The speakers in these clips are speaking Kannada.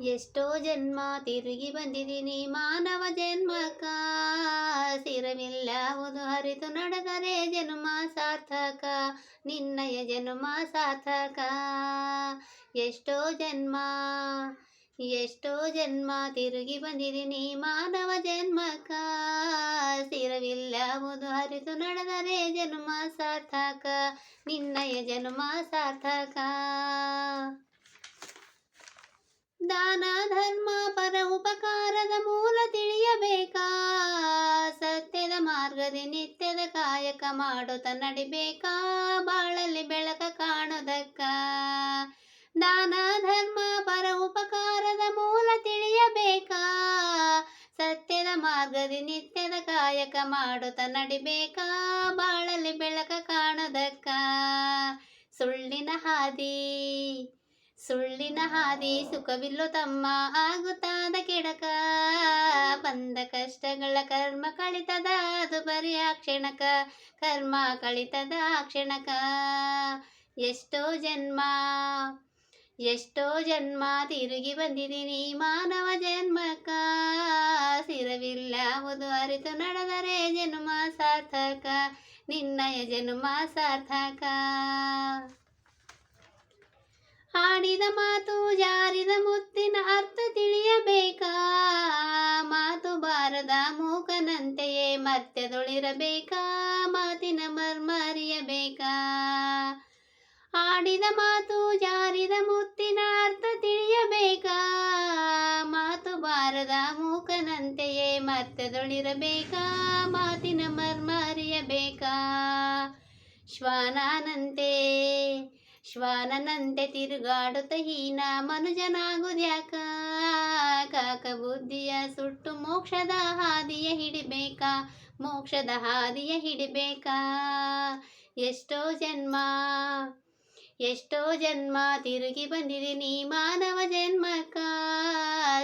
ಎಷ್ಟೋ ಜನ್ಮ ತಿರುಗಿ ಬಂದಿದ್ದೀನಿ. ಮಾನವ ಜನ್ಮಕ ಸಿರವಿಲ್ಲ ಒಂದು ಹರಿತು ನಡೆದರೆ ಜನ್ಮ ಸಾರ್ಥಕ. ನಿನ್ನಯ ಜನ್ಮ ಸಾರ್ಥಕ. ಎಷ್ಟೋ ಜನ್ಮ ಎಷ್ಟೋ ಜನ್ಮ ತಿರುಗಿ ಬಂದಿದ್ದೀನಿ. ಮಾನವ ಜನ್ಮಕ ಸಿರವಿಲ್ಲ ಒಂದು ಹರಿತು ನಡೆದರೆ ಜನ್ಮ ಸಾರ್ಥಕ. ನಿನ್ನಯ ಜನ್ಮ ಸಾರ್ಥಕ. ದಾನ, ಧರ್ಮ, ಪರ ಉಪಕಾರದ ಮೂಲ ತಿಳಿಯಬೇಕಾ? ಸತ್ಯದ ಮಾರ್ಗದಿ ನಿತ್ಯದ ಕಾಯಕ ಮಾಡುತ್ತ ನಡಿಬೇಕಾ? ಬಾಳಲ್ಲಿ ಬೆಳಕ ಕಾಣದಕ್ಕ? ದಾನ, ಧರ್ಮ, ಪರ ಉಪಕಾರದ ಮೂಲ ತಿಳಿಯಬೇಕಾ? ಸತ್ಯದ ಮಾರ್ಗದಿ ನಿತ್ಯದ ಕಾಯಕ ಮಾಡುತ್ತ ನಡಿಬೇಕಾ? ಬಾಳಲ್ಲಿ ಬೆಳಕ ಕಾಣದಕ್ಕ? ಸುಳ್ಳಿನ ಹಾದಿ. ಸುಳ್ಳಿನ ಹಾದಿ ಸುಖವಿಲ್ಲೋ ತಮ್ಮ ಆಗುತ್ತಾದ ಕೆಡಕ. ಬಂದ ಕಷ್ಟಗಳ ಕರ್ಮ ಕಳಿತದ, ಅದು ಬರೀ ಆ ಕ್ಷಣಕ. ಕರ್ಮ ಕಳಿತದ ಆ ಕ್ಷಣಕ. ಎಷ್ಟೋ ಜನ್ಮ ಎಷ್ಟೋ ಜನ್ಮ ತಿರುಗಿ ಬಂದಿದ್ದೀನಿ ಮಾನವ ಜನ್ಮಕ ಸಿರವಿಲ್ಲ ಸಿರವಿಲ್ಲವುದು ಅರಿತು ನಡೆದರೆ ಜನ್ಮ ಸಾರ್ಥಕ. ನಿನ್ನಯ ಜನ್ಮ ಸಾರ್ಥಕ. ಆಡಿದ ಮಾತು ಜಾರಿದ ಮುತ್ತಿನ ಅರ್ಥ ತಿಳಿಯಬೇಕಾ? ಮಾತು ಬಾರದ ಮೂಕನಂತೆಯೇ ಮತ್ತೆ ಮರ್ತ್ಯದೊಳಿರಬೇಕಾ ಮಾತಿನ ಮರ್ಮರಿಯಬೇಕಾ ಆಡಿದ ಮಾತು ಜಾರಿದ ಮುತ್ತಿನ ಅರ್ಥ ತಿಳಿಯಬೇಕಾ? ಮಾತು ಬಾರದ ಮೂಕನಂತೆಯೇ ಮತ್ತೆ ಮರ್ತ್ಯದೊಳಿರಬೇಕಾ ಮಾತಿನ ಮರ್ಮ ಅರಿಯಬೇಕಾ? ಶ್ವಾನನಂತೆ ತಿರುಗಾಡುತ್ತ ಹೀನ ಮನುಜನಾಗುದ್ಯಾಕ? ಕಾಕ ಬುದ್ಧಿಯ ಸುಟ್ಟು ಮೋಕ್ಷದ ಹಾದಿಯ ಹಿಡಿಬೇಕಾ? ಮೋಕ್ಷದ ಹಾದಿಯ ಹಿಡಿಬೇಕಾ? ಎಷ್ಟೋ ಜನ್ಮ ಎಷ್ಟೋ ಜನ್ಮ ತಿರುಗಿ ಬಂದಿದ್ದೀನಿ ಮಾನವ ಜನ್ಮಕ್ಕ.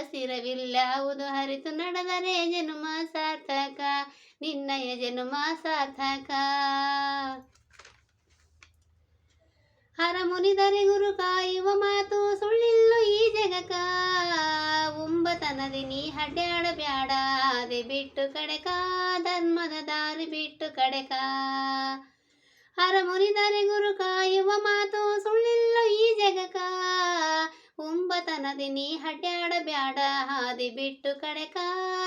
ಸ್ಥಿರವಿಲ್ಲವುದು ಹರಿತು ನಡೆದರೆ ಜನ್ಮ ಸಾರ್ಥಕ, ನಿನ್ನಯ ಜನ್ಮ ಸಾರ್ಥಕ. ಹರ ಮುನಿದರೆ ಗುರು ಕಾಯುವ ಮಾತು ಸುಳ್ಳಿಲ್ಲು ಈ ಜಗಕ. ಉಂಬತನದಿ ನೀ ಅಡ್ಡಾಡಬ್ಯಾಡ ಅದೆ ಬಿಟ್ಟು ಕಡೆಕ, ಧರ್ಮದ ದಾರಿ ಬಿಟ್ಟು ಕಡೆಕ. ಅರ ಮುನಿದರೆ ಗುರು ಕಾಯುವ ಮಾತು ಸುಳ್ಳಿಲ್ಲು ಈ ಜಗಕ. ಉಂಬತನದಿ ನೀ ಅಡ್ಡಾಡಬ್ಯಾಡ ಹಾದಿ ಬಿಟ್ಟು ಕಡೆಕ,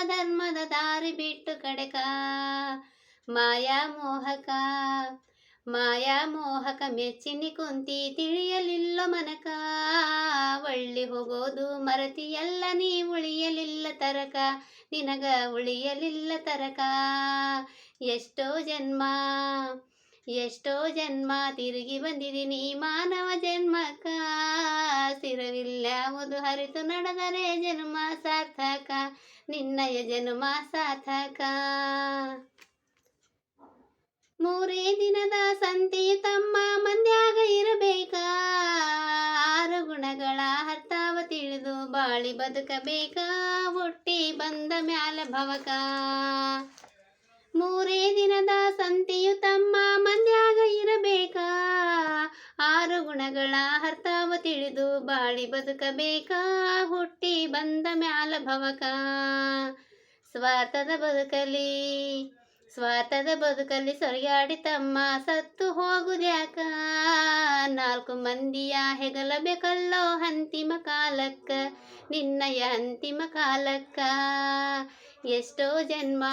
ಧರ್ಮದ ದಾರಿ ಬಿಟ್ಟು ಕಡೆಕ. ಮಾಯಾ ಮೋಹಕ. ಮಾಯಾ ಮೋಹಕ ಮೆಚ್ಚಿನಿ ಕುಂತಿ ತಿಳಿಯಲಿಲ್ಲ ಮನಕ. ಒಳ್ಳಿ ಹೋಗೋದು ಮರತಿಯಲ್ಲ, ನೀ ಉಳಿಯಲಿಲ್ಲ ತರಕ. ನಿನಗ ಉಳಿಯಲಿಲ್ಲ ತರಕ. ಎಷ್ಟೋ ಜನ್ಮ ಎಷ್ಟೋ ಜನ್ಮ ತಿರುಗಿ ಬಂದಿದ್ದೀನಿ ಮಾನವ ಜನ್ಮಕ್ಕ ಸ್ಥಿರವಿಲ್ಲವುದು ಹರಿತು ನಡೆದರೆ ಜನ್ಮ ಸಾರ್ಥಕ. ನಿನ್ನಯ ಜನ್ಮ ಸಾರ್ಥಕ. ಮೂರೇ ದಿನದ ಸಂತೆಯು ತಮ್ಮ ಮಂದ್ಯಾಗ ಇರಬೇಕಾ? ಆರು ಗುಣಗಳ ಹರ್ತಾವ ತಿಳಿದು ಬಾಳಿ ಬದುಕಬೇಕಾ? ಹುಟ್ಟಿ ಬಂದ ಮ್ಯಾಲ ಭವಕ? ಮೂರೇ ದಿನದ ಸಂತೆಯು ತಮ್ಮ ಮಂದ್ಯಾಗ ಇರಬೇಕಾ? ಆರು ಗುಣಗಳ ಹರ್ತಾವ ತಿಳಿದು ಬಾಳಿ ಬದುಕಬೇಕಾ? ಹುಟ್ಟಿ ಬಂದ ಮ್ಯಾಲ ಭವಕ? ಸ್ವಾರ್ಥದ ಬದುಕಲಿ ಸ್ವಾರ್ಥದ ಬದುಕಲ್ಲಿ ಸೊರಗಾಡಿ ತಮ್ಮ ಸತ್ತು ಹೋಗುದ್ಯಾಕ ನಾಲ್ಕು ಮಂದಿಯ ಹೆಗಲಬೇಕಲ್ಲೋ ಅಂತಿಮ ಕಾಲಕ್ಕ? ನಿನ್ನಯ ಅಂತಿಮ ಕಾಲಕ್ಕ? ಎಷ್ಟೋ ಜನ್ಮ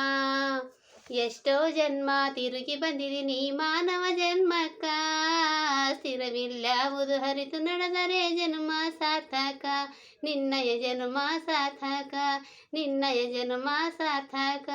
ಎಷ್ಟೋ ಜನ್ಮ ತಿರುಗಿ ಬಂದಿದ್ದೀನಿ ಮಾನವ ಜನ್ಮಕ್ಕ. ಸ್ಥಿರವಿಲ್ಲಾವುದು ಹರಿತು ನಡೆದರೆ ಜನ್ಮ ಸಾರ್ಥಕ. ನಿನ್ನಯ ಜನ್ಮ ಸಾರ್ಥಕ. ನಿನ್ನಯ ಜನ್ಮ ಸಾರ್ಥಕ.